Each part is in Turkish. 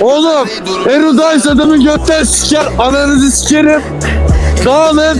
Oğlum Erudayс adamın götten siker ananızı sikerim. Dağılın.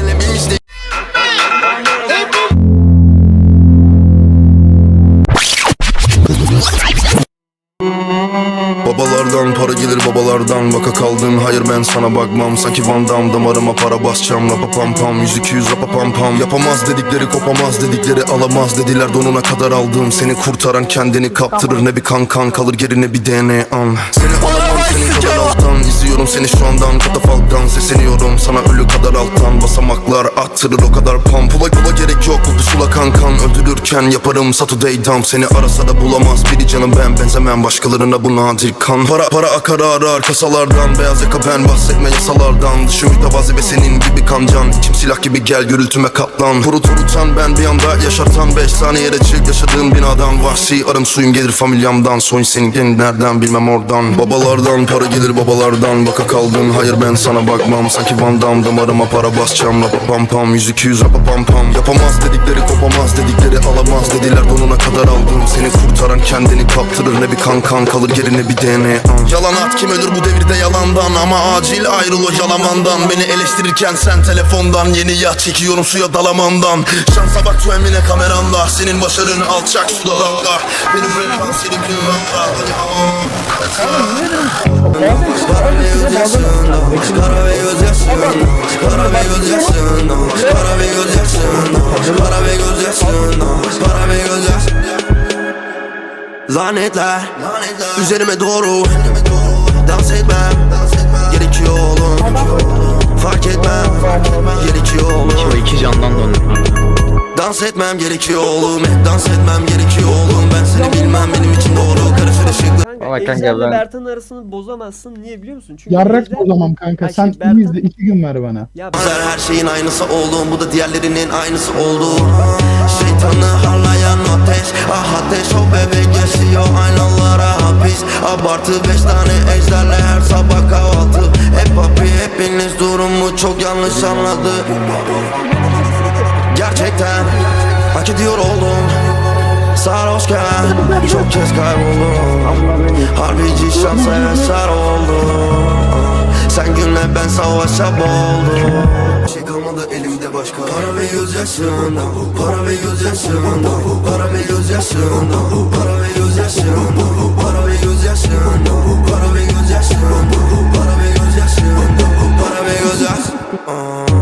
Vaka kaldın hayır ben sana bakmam. Sanki Van Damme damarıma para basacağım. Rapa pam pam yüz iki yüz rapa pam pam. Yapamaz dedikleri kopamaz dedikleri alamaz dediler. Donuna kadar aldım. Seni kurtaran kendini kaptırır. Ne bir kan kan kalır geri ne bir DNA an Seni alamam kadar alttan İzliyorum seni şu andan katafalktan Sesleniyorum. Sana ölü kadar alttan Basamaklar attırır. O kadar pam Pula pula gerek yok. Bu pusula kankan Öldürürken yaparım. Saturday dump Seni arasa da bulamaz. Biri canım ben Benzemem. Başkalarına bu nadir kan. Para para akar arar kasalardan. Beyaz yaka ben bahsetme yasalardan. Dışı mütevazi ve senin gibi kancan. İçim silah gibi gel gürültüme katlan. Kurut unutan ben bir anda yaşartan Beş saniyede çık. Yaşadığım binadan Vahşi arım suyum gelir familyamdan. Soy senin nereden bilmem oradan. Babalardan para gelir babalardan Baka kaldın. Hayır ben sana bakmam. Sanki Van Damme damarıma para basacağım. Rapa pam pam yüz iki yüz rapa pam pam. Yapamaz dedikleri kopamaz dedikleri alamaz dediler. Donuna kadar aldım. Seni kurtaran kendini kaptırır. Ne bir kan kan kalır geri ne bir DNA Yalan at kim ölür bu devirde yalandan? Ama acil ayrıl o yalamandan. Beni eleştirirken sen telefondan. Yeni yat çekiyorum suya dalamandan. Şansa bak tu emrine kameranda. Senin başarın alçak suda dalga Benim rap senin plümanda Para ve ve gözyaşında Para ve ve gözyaşında Para ve gözyaşında Lanetler Üzerime doğru Dans etmem. Gerekiyor oğlum. Fark etmem. Gerekiyor oğlum. İki candan döndüm. Dans etmem gerekiyor oğlum. Hep dans etmem gerekiyor oğlum. Ben seni bilmem. Benim için doğru Karışır ışıklar Valla kanka Ejder'le ben- Bertan arasını bozamazsın. Niye biliyor musun? Çünkü Yarrak Ejder- o zaman kanka. Ay, Sen şey, Bertan- izle. iki gün ver bana. Ya Benzer her şeyin aynısı oldum Bu da diğerlerinin aynısı oldu Şeytanı harlayan ateş Ah ateş o bebek yaşıyor aynalara hapis Abartı beş tane ejderle her sabah kahvaltı Hep papi hepiniz durumu çok yanlış anladı Gerçekten hak ediyor oldum Sarhoşken çok kez kayboldum. Harbici şansa eser oldum. Sen gülme ben savaşa boğuldum. Şey kalmadı elimde başka. Para ve gözyaşlarında Para ve gözyaşlarında Para ve gözyaşlarında Para ve gözyaşlarında Para ve gözyaşlarında Para ve gözyaşlarında Para ve gözyaşlarında Para ve gözyaşlarında